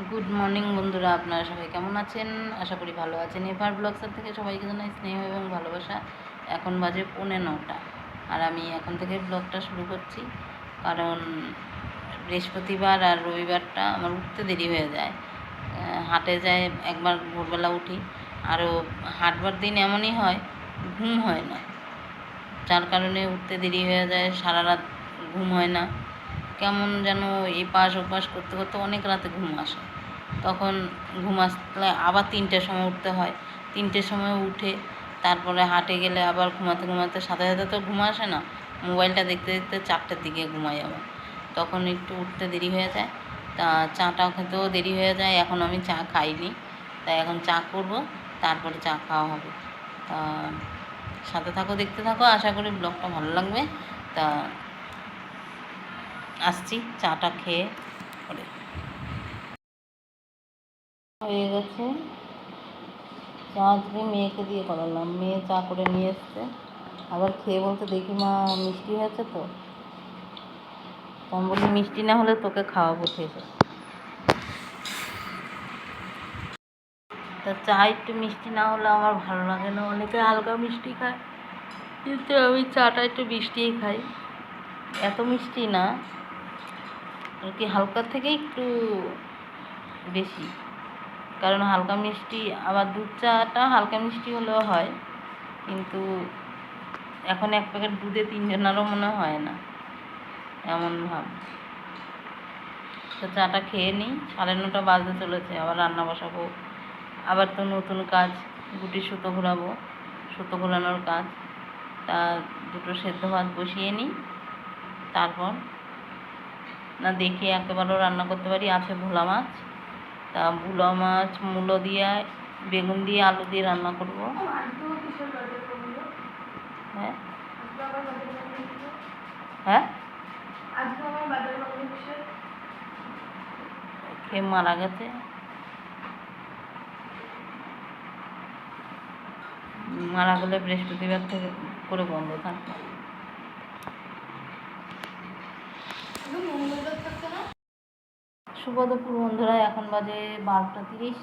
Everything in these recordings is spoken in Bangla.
গুড মর্নিং বন্ধুরা, আপনারা সবাই কেমন আছেন? আশা করি ভালো আছেন। এভার ব্লগসার থেকে সবাইকে জানাই স্নেহ এবং ভালোবাসা। এখন বাজে পৌনে নটা। আর আমি এখন থেকে ব্লগটা শুরু করছি। কারণ বৃহস্পতিবার আর রবিবারটা আমার উঠতে দেরি হয়ে যায়। হাটে যায় একবার ভোরবেলা উঠি। আরও হাটবার দিন এমনই হয়, ঘুম হয় না। যার কারণে উঠতে দেরি হয়ে যায়, সারা রাত ঘুম হয় না। কেমন যেন এপাশ ওপাশ করতে করতে অনেক রাতে ঘুম আসে। তখন ঘুম আসলে আবার তিনটের সময় উঠতে হয়। তিনটের সময় উঠে তারপরে হাটে গেলে আবার ঘুমাতে ঘুমাতে সাথে সাথে তো ঘুম আসে না। মোবাইলটা দেখতে দেখতে চারটের দিকে ঘুমাই আবার। তখন একটু উঠতে দেরি হয়ে যায়। তা চাটা খেতেও দেরি হয়ে যায়। এখন আমি চা খাইনি। তাই এখন চা করব, তারপরে চা খাওয়া হবে। তা সাথে থাকো, দেখতে থাকো। আশা করি ব্লগটা ভালো লাগবে। তা আসছি, চাটা খেয়ে পরে। হয়ে গেছে। চা আজকে মেয়েকে দিয়ে করালাম। মেয়ে চা করে নিয়ে এসছে। আবার খেয়ে বলতে দেখি মা, মিষ্টি হয়েছে তো? তো আমি বলি মিষ্টি না হলে তোকে খাওয়াবো থেকে তা চা একটু মিষ্টি না হলে আমার ভালো লাগে না। অনেকে হালকা মিষ্টি খায়। কিন্তু আমি চাটা একটু মিষ্টিই খাই। এত মিষ্টি না। কি হালকা থেকে একটু বেশি। কারণ হালকা মিষ্টি, আবার দুধ চাটা হালকা মিষ্টি হলেও হয়। কিন্তু এখন এক প্যাকেট দুধে তিনজনেরও মনে হয় না। এমন ভাব। তো চাটা খেয়ে নিই, সাড়ে নটা বাজতে চলেছে, আবার রান্না বসাবো। আবার তো নতুন কাজ, গুটি সুতো ঘোরাবো, সুতো ঘোরানোর কাজ। তা দুটো সেদ্ধ ভাত বসিয়ে নিই, তারপর না দেখি একেবারেও রান্না করতে পারি। আছে ভোলা মাছ তা ভোলা মাছ মূলো দিয়ে বেগুন দিয়ে আলু দিয়ে রান্না করব। হ্যাঁ? হ্যাঁ? মারা গেছে। মারা গেলে বৃহস্পতিবার থেকে করে বন্ধ থাকবে। শুভ বন্ধুরা, এখন বাজে বারোটা তিরিশ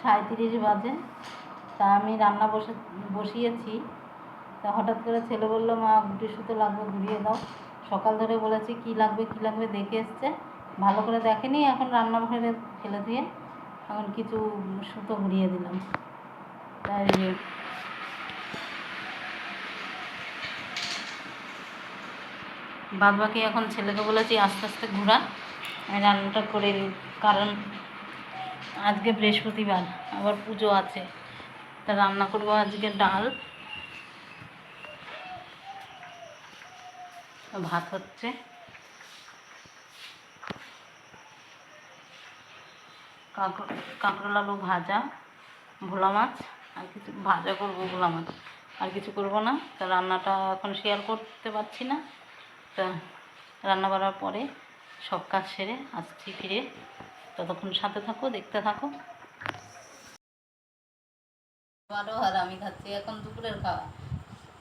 সাঁত্রিশ বাজে। তা আমি রান্না বসে, বসিয়েছি। তা হঠাৎ করে ছেলে বলল, মা, গুটি সুতো লাগবে ঘুরিয়ে দাও। সকাল ধরে বলেছি, কি লাগবে কি লাগবে দেখে এসছে। ভালো করে দেখেনি, এখন রান্না ঘরে ফেলে দিয়ে এখন কিছু সুতো ঘুরিয়ে দিলাম। তাই বাদ বাকি এখন ছেলেকে বলেছি, আস্তে আস্তে ঘোরা। আমি রান্নাটা করে নিই, কারণ আজকে বৃহস্পতিবার, আবার পুজো আছে। তা রান্না করব আজকে ডাল, ভাত হচ্ছে। কাঁকড় কাঁকরোল আলু ভাজা, ভোলা মাছ, আর কিছু ভাজা করব ভোলা মাছ। আর কিছু করব না, তা রান্নাটা এখন শেয়ার করতে পারছি না। তা রান্না করার পরে সব কাজ সেরে আসছি ফিরে ততক্ষণ সাথে থাকো, দেখতে থাকো। আরও আর আমি খাচ্ছি এখন দুপুরের খাওয়া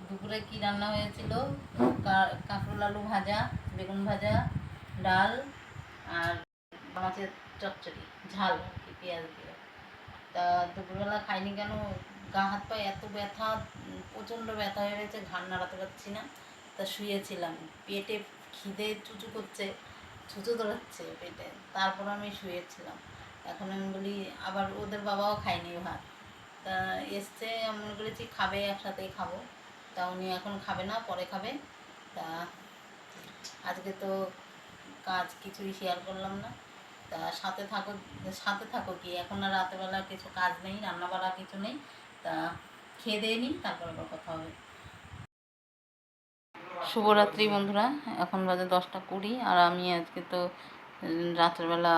দুপুরে কি রান্না হয়েছিল? কাঁকরোল আলু ভাজা, বেগুন ভাজা, ডাল আর মাছের চচ্চড়ি, ঝাল পেঁয়াজ দিয়ে। তা দুপুরবেলা খাইনি কেন? গা হাত পায়ে এত ব্যথা, প্রচণ্ড ব্যথা হয়ে গেছে, ঘাড় নাড়াতে পারছি না। তা শুয়েছিলাম, পেটে খিদে চুচু করছে। চুচু ধরাচ্ছে পেটে। তারপর আমি শুয়েছিলাম। এখন আমি বলি, আবার ওদের বাবাও খায়নি ভাত। তা এসছে, আমি মনে করেছি খাবে, একসাথেই খাব। তা উনি এখন খাবে না, পরে খাবে। তা আজকে তো কাজ কিছুই শেয়ার করলাম না। তা সাথে থাকো সাথে থাকো কি? এখন আর রাতেরবেলা কিছু কাজ নেই, রান্নাবাড়া কিছু নেই। তা খেয়ে দিয়ে নিই তারপর আবার কথা হবে। শুভরাত্রি বন্ধুরা, এখন বাজে দশটা কুড়ি আর আমি আজকে তো রাত্রেবেলা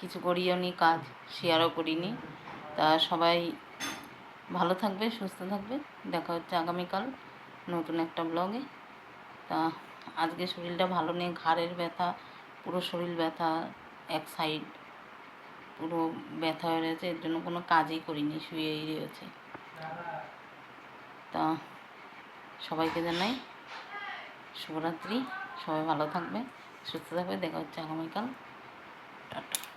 কিছু করিও নি, কাজ শেয়ারও করিনি। তা সবাই ভালো থাকবে, সুস্থ থাকবে। দেখা হচ্ছে আগামীকাল নতুন একটা ব্লগে তা আজকে শরীরটা ভালো নেই, ঘাড়ের ব্যথা, পুরো শরীর ব্যথা, এক সাইড পুরো ব্যথা হয়ে রয়েছে এর জন্য কোনো কাজই করিনি, শুয়েই রয়েছে। তা সবাইকে জানাই শুভরাত্রি। সবাই ভালো থাকবে সুস্থ থাকবে। দেখা হচ্ছে আগামীকাল। টাটা।